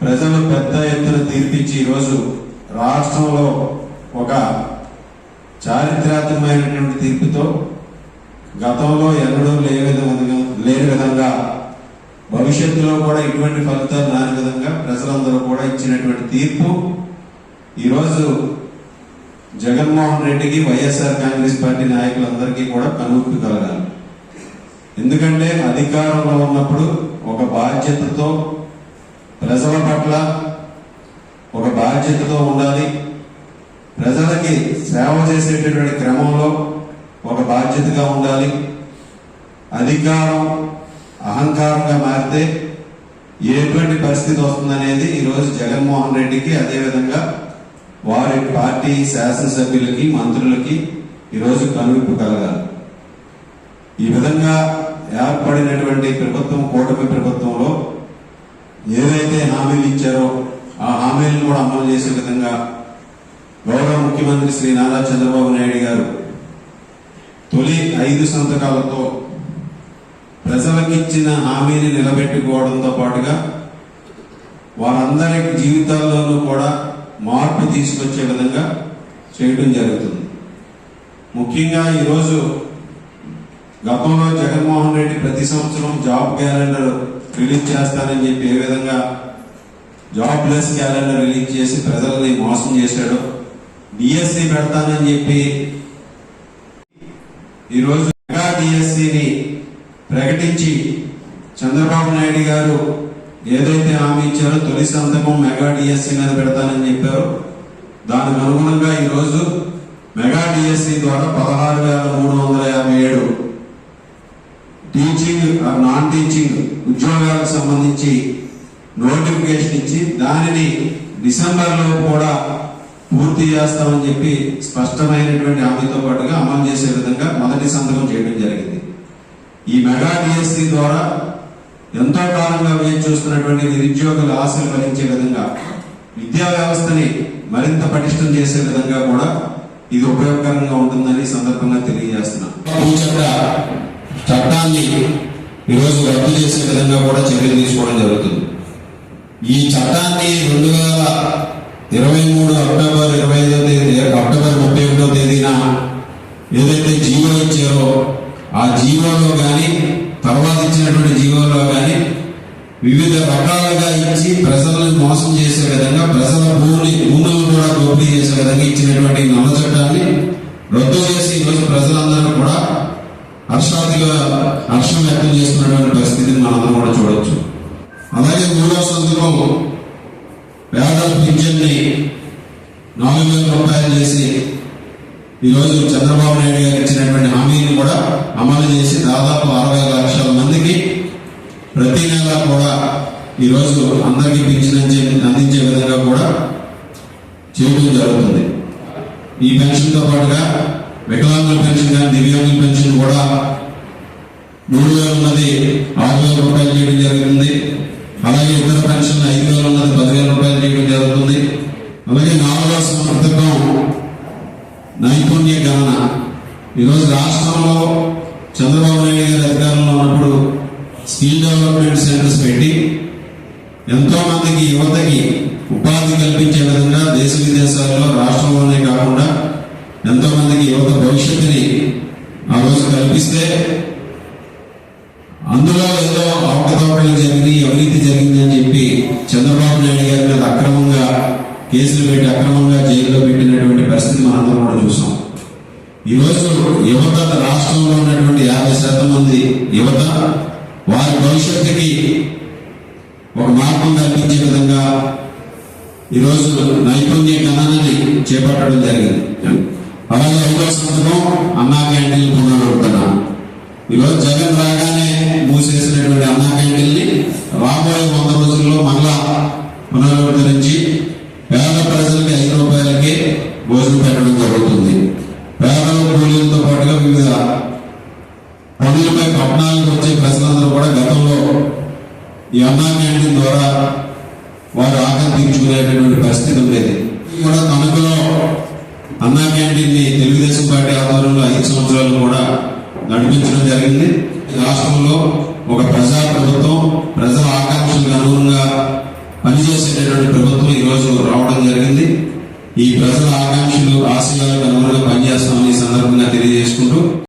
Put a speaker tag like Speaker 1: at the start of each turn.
Speaker 1: ప్రజలు పెద్ద ఎత్తున తీర్పిచ్చి ఈరోజు రాష్ట్రంలో ఒక చారిత్రాత్మకమైనటువంటి తీర్పుతో గతంలో ఎన్నడూ లేని విధంగా లేని విధంగా భవిష్యత్తులో కూడా ఇటువంటి ఫలితాలు రాని విధంగా ప్రజలందరూ కూడా ఇచ్చినటువంటి తీర్పు ఈరోజు జగన్మోహన్ రెడ్డికి వైఎస్ఆర్ కాంగ్రెస్ పార్టీ నాయకులందరికీ కూడా కనువిప్పు కలగాలి. ఎందుకంటే అధికారంలో ఉన్నప్పుడు ఒక బాధ్యతతో ప్రజల పట్ల ఒక బాధ్యతతో ఉండాలి. ప్రజలకి సేవ చేసేటటువంటి క్రమంలో ఒక బాధ్యతగా ఉండాలి. అధికారం అహంకారంగా మారితే ఎటువంటి పరిస్థితి వస్తుందనేది ఈరోజు జగన్మోహన్ రెడ్డికి అదేవిధంగా వారి పార్టీ శాసనసభ్యులకి మంత్రులకి ఈరోజు కనువిప్పు కలగాలి. ఈ విధంగా ఏర్పడినటువంటి ప్రభుత్వం కూటమి ప్రభుత్వంలో ఏదైతే హామీలు ఇచ్చారో ఆ హామీలను కూడా అమలు చేసే విధంగా గౌరవ ముఖ్యమంత్రి శ్రీ నారా చంద్రబాబు నాయుడు గారు తొలి ఐదు సంతకాలతో ప్రజలకు ఇచ్చిన హామీని నిలబెట్టుకోవడంతో పాటుగా వారందరి జీవితాల్లోనూ కూడా మార్పు తీసుకొచ్చే విధంగా చేయడం జరుగుతుంది. ముఖ్యంగా ఈరోజు గతంలో జగన్మోహన్ రెడ్డి ప్రతి సంవత్సరం జాబ్ క్యాలెండర్ రిలీజ్ చేస్తానని చెప్పి ఏ విధంగా జాబ్ ప్లస్ క్యాలెండర్ రిలీజ్ చేసి ప్రజల్ని మోసం చేశాడు డిఎస్సి పెడతానని చెప్పి ఈరోజు మెగా డిఎస్సిని ప్రకటించి చంద్రబాబు నాయుడు గారు ఏదైతే హామీ ఇచ్చారో తొలి సంతకం మెగా డిఎస్సి మీద పెడతానని చెప్పారు. దానికి అనుగుణంగా ఈరోజు మెగా డిఎస్సి ద్వారా పదహారు వేల మూడు వందల టీచింగ్ నాన్ టీచింగ్ ఉద్యోగాలకు సంబంధించి నోటిఫికేషన్ ఇచ్చి దానిని డిసెంబర్లో కూడా పూర్తి చేస్తామని చెప్పి స్పష్టమైనటువంటి హామీతో పాటుగా అమలు చేసే విధంగా మొదటి సంతకం చేయడం జరిగింది. ఈ మెగా డిఎస్సి ద్వారా ఎంతో కాలంగా వేచి చూస్తున్నటువంటి నిరుద్యోగుల ఆశలు ఫలించే విధంగా విద్యా వ్యవస్థని మరింత పటిష్టం చేసే విధంగా కూడా ఇది ఉపయోగకరంగా ఉంటుందని సందర్భంగా తెలియజేస్తున్నాం చట్టాన్ని ఈరోజు రద్దు చేసే విధంగా కూడా చర్యలు తీసుకోవడం జరుగుతుంది. ఈ చట్టాన్ని రెండు వేల ఇరవై మూడు అక్టోబర్ ఇరవై ఐదో తేదీ అక్టోబర్ ముప్పై ఒకటో తేదీన ఏదైతే జీవో ఇచ్చారో ఆ జీవోలో కానీ తర్వాత ఇచ్చినటువంటి జీవోలో కానీ వివిధ రకాలుగా ఇచ్చి ప్రజలను మోసం చేసే విధంగా ప్రజల భూమిని భూములను కూడా దోపిడీ చేసే విధంగా ఇచ్చినటువంటి నల్ల చట్టాన్ని రద్దు చేసి ఈరోజు ప్రజలందరూ కూడా హర్షాదిగా హర్షం వ్యక్తం చేస్తున్నటువంటి పరిస్థితిని మనందరం కూడా చూడవచ్చు అలాగే మూడవ సందర్భం పేదల పింఛన్ని నాలుగు వేల రూపాయలు చేసి ఈరోజు చంద్రబాబు నాయుడు గారు ఇచ్చినటువంటి హామీని కూడా అమలు చేసి దాదాపు అరవై లక్షల మందికి ప్రతి నెల కూడా ఈరోజు అందరికీ పింఛన్ అందించే విధంగా కూడా చేయడం జరుగుతుంది. ఈ పెన్షన్తో పాటుగా వికలాంగుల పెన్షన్ కానీ దివ్యాంగుల పెన్షన్ కూడా మూడు వేలు ఉన్నది ఆరు వేల రూపాయలు చేయడం జరుగుతుంది. అలాగే ఇతర పెన్షన్ ఐదు వేలు ఉన్నది పదివేల రూపాయలు చేయడం జరుగుతుంది. అలాగే నాలుగవ సంవత్సరం నైపుణ్య గణన. ఈరోజు రాష్ట్రంలో చంద్రబాబు నాయుడు గారి అధికారంలో ఉన్నప్పుడు స్కిల్ డెవలప్మెంట్ సెంటర్స్ పెట్టి ఎంతో మందికి యువతకి ఉపాధి కల్పించే విధంగా దేశ విదేశాల్లో రాష్ట్రంలోనే కాకుండా ఎంతో మందికి యువత భవిష్యత్తుని ఆ రోజు కల్పిస్తే అందులో ఏదో అవకతవకలు జరిగింది అవినీతి జరిగింది అని చెప్పి చంద్రబాబు నాయుడు గారి మీద అక్రమంగా కేసులు పెట్టి అక్రమంగా జైల్లో పెట్టినటువంటి పరిస్థితి మనందరం కూడా చూసాం. ఈరోజు యువత రాష్ట్రంలో ఉన్నటువంటి యాభై శాతం మంది యువత వారి భవిష్యత్తుకి ఒక మార్గం కల్పించే విధంగా ఈరోజు నైపుణ్య గణనని చేపట్టడం జరిగింది. అలాగే ఐదో సంవత్సరం అన్నా క్యాంటీన్లు పునరుద్ధరణ ఈరోజు జగన్ రాగానే మూసేసినటువంటి అన్నా క్యాంటీన్ని రాబోయే వంద రోజుల్లో మళ్ళా పునరుద్ధరించి పేద ప్రజలకి ఐదు రూపాయలకి భోజనం పెట్టడం జరుగుతుంది. పేదల కూలీలతో పాటుగా వివిధ పనులపై పట్టణాలకు వచ్చే ప్రజలందరూ కూడా గతంలో ఈ అన్నా క్యాంటీన్ ద్వారా వారు ఆకలి తీర్చుకునేటటువంటి పరిస్థితి ఉండేది. కూడా తణుకులో అన్నా క్యాంటీన్ని తెలుగుదేశం పార్టీ ఆధ్వర్యంలో ఐదు సంవత్సరాలు కూడా నడిపించడం జరిగింది. ఈ రాష్ట్రంలో ఒక ప్రజా ప్రభుత్వం ప్రజల ఆకాంక్ష పనిచేసేటటువంటి ప్రభుత్వం ఈ రావడం జరిగింది. ఈ ప్రజల ఆకాంక్షలు ఆశయాలకు అనుగుణంగా పనిచేస్తామని ఈ సందర్భంగా తెలియజేసుకుంటూ